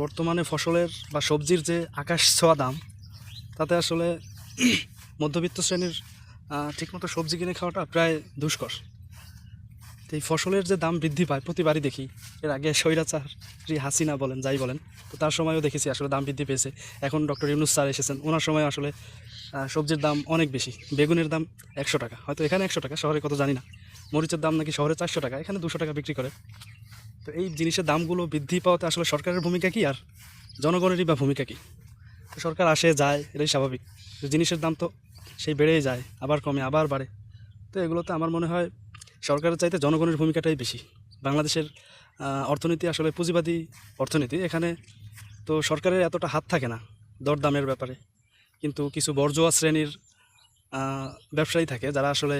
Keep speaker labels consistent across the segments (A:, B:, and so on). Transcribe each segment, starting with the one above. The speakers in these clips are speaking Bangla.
A: বর্তমানে ফসলের বা সবজির যে আকাশ ছোঁয়া দাম, তাতে আসলে মধ্যবিত্ত শ্রেণির ঠিকমতো সবজি কিনে খাওয়াটা প্রায় দুষ্কর। তো এই ফসলের যে দাম বৃদ্ধি পায়, প্রতিবারই দেখি। এর আগে স্বৈরাচারী হাসিনা বলেন, যাই বলেন, তো তার সময়ও দেখেছি আসলে দাম বৃদ্ধি পেয়েছে। এখন ডক্টর ইউনুস স্যার এসেছেন, ওনার সময় আসলে সবজির দাম অনেক বেশি। বেগুনের দাম একশো টাকা, হয়তো এখানে একশো টাকা, শহরে কত জানি না। মরিচের দাম নাকি শহরে চারশো টাকা, এখানে দুশো টাকা বিক্রি করে। তো এই জিনিসের দামগুলো বৃদ্ধি পাওয়াতে আসলে সরকারের ভূমিকা কি আর জনগণেরই বা ভূমিকা কি? তো সরকার আসে, যায়, এটাই স্বাভাবিক। জিনিসের দাম তো সেই বেড়েই যায়, আবার কমে, আবার বাড়ে। তো এগুলোতে আমার মনে হয় সরকারের চাইতে জনগণের ভূমিকাটাই বেশি। বাংলাদেশের অর্থনীতি আসলে পুঁজিবাদী অর্থনীতি। এখানে তো সরকারের এতটা হাত থাকে না দরদামের ব্যাপারে। কিন্তু কিছু বর্জোয়া শ্রেণির ব্যবসায়ী থাকে যারা আসলে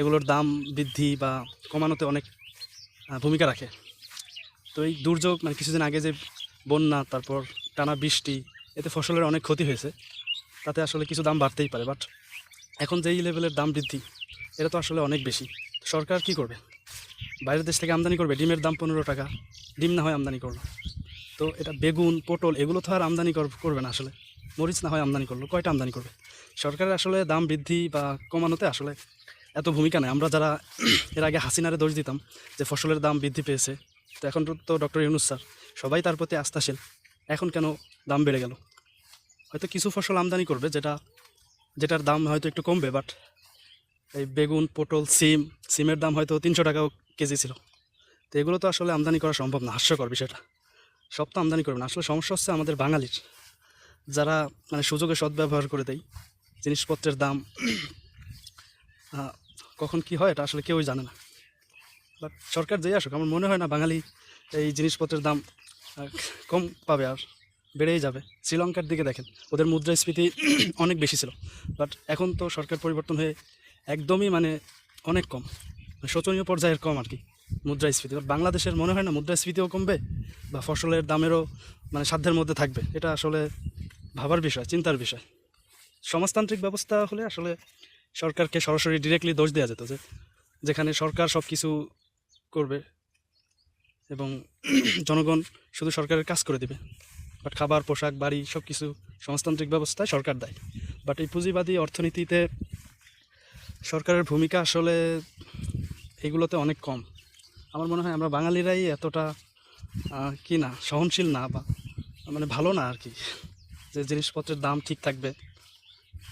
A: এগুলোর দাম বৃদ্ধি বা কমানোতে অনেক ভূমিকা রাখে। তো এই দুর্যোগ মানে কিছুদিন আগে যে বন্যা, তারপর টানা বৃষ্টি, এতে ফসলের অনেক ক্ষতি হয়েছে। তাতে আসলে কিছু দাম বাড়তেই পারে বাট এখন যেই লেভেলের দাম বৃদ্ধি, এটা তো আসলে অনেক বেশি। সরকার কি করবে? বাইরের দেশ থেকে আমদানি করবে, ডিমের দাম পনেরো টাকা, ডিম না হয় আমদানি করল। তো এটা বেগুন, পটল, এগুলো তো আর আমদানি কর- করবে না আসলে। মরিচ না হয় আমদানি করল, কয়টা আমদানি করবে? সরকারের আসলে দাম বৃদ্ধি বা কমানোতে আসলে এত ভূমিকা নেই। আমরা যারা এর আগে হাসিনারে দোষ দিতাম যে ফসলের দাম বৃদ্ধি পেয়েছে তো এখন তো ডক্টর ইউনুস স্যার। সবাই তার প্রতি আস্থাশীল। এখন কেন দাম বেড়ে গেল? হয়তো কিছু ফসল আমদানি করবে যেটা, যেটার দাম হয়তো একটু কমবে বাট এই বেগুন, পটল, সিম, সিমের দাম হয়তো তিনশো টাকাও কেজি ছিল। তো এগুলো তো আসলে আমদানি করা সম্ভব না, হাস্যকর বিষয়টা। সব তো আমদানি করবে না। আসলে সমস্যা হচ্ছে আমাদের বাঙালির। যারা মানে সুযোগে সদ্ব্যবহার করে দেয় জিনিসপত্রের দাম কখন কি হয় এটা আসলে কেউই জানে না। বাট সরকার যেই আসুক, আমার মনে হয় না বাঙালি এই জিনিসপত্রের দাম কম পাবে আর বেড়েই যাবে। শ্রীলঙ্কার দিকে দেখেন, ওদের মুদ্রাস্ফীতি অনেক বেশি ছিল, বাট এখন তো সরকার পরিবর্তন হয়ে একদমই মানে অনেক কম, শোচনীয় পর্যায়ের কম আর কি মুদ্রাস্ফীতি। বাট বাংলাদেশের মনে হয় না মুদ্রাস্ফীতিও কমবে বা ফসলের দামেরও মানে সাধ্যের মধ্যে থাকবে, এটা আসলে ভাবার বিষয়, চিন্তার বিষয়। সমাজতান্ত্রিক ব্যবস্থা হলে আসলে সরকারকে সরাসরি ডিরেক্টলি দোষ দেওয়া যেত যে, যেখানে সরকার সব কিছু করবে এবং জনগণ শুধু সরকারের কাজ করে দিবে। বাট খাবার, পোশাক, বাড়ি সব কিছু সমাজতান্ত্রিক ব্যবস্থায় সরকার দেয়। বাট এই পুঁজিবাদী অর্থনীতিতে সরকারের ভূমিকা আসলে এগুলোতে অনেক কম। আমার মনে হয় আমরা বাঙালিরাই এতটা কি না, সহনশীল না বা মানে ভালো না আর কি। যে জিনিসপত্রের দাম ঠিক থাকবে।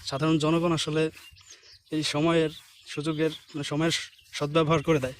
A: সাধারণ জনগণ আসলে এই সময়ের সুযোগের মানে সময়ের সদ্ব্যবহার করে দেয়।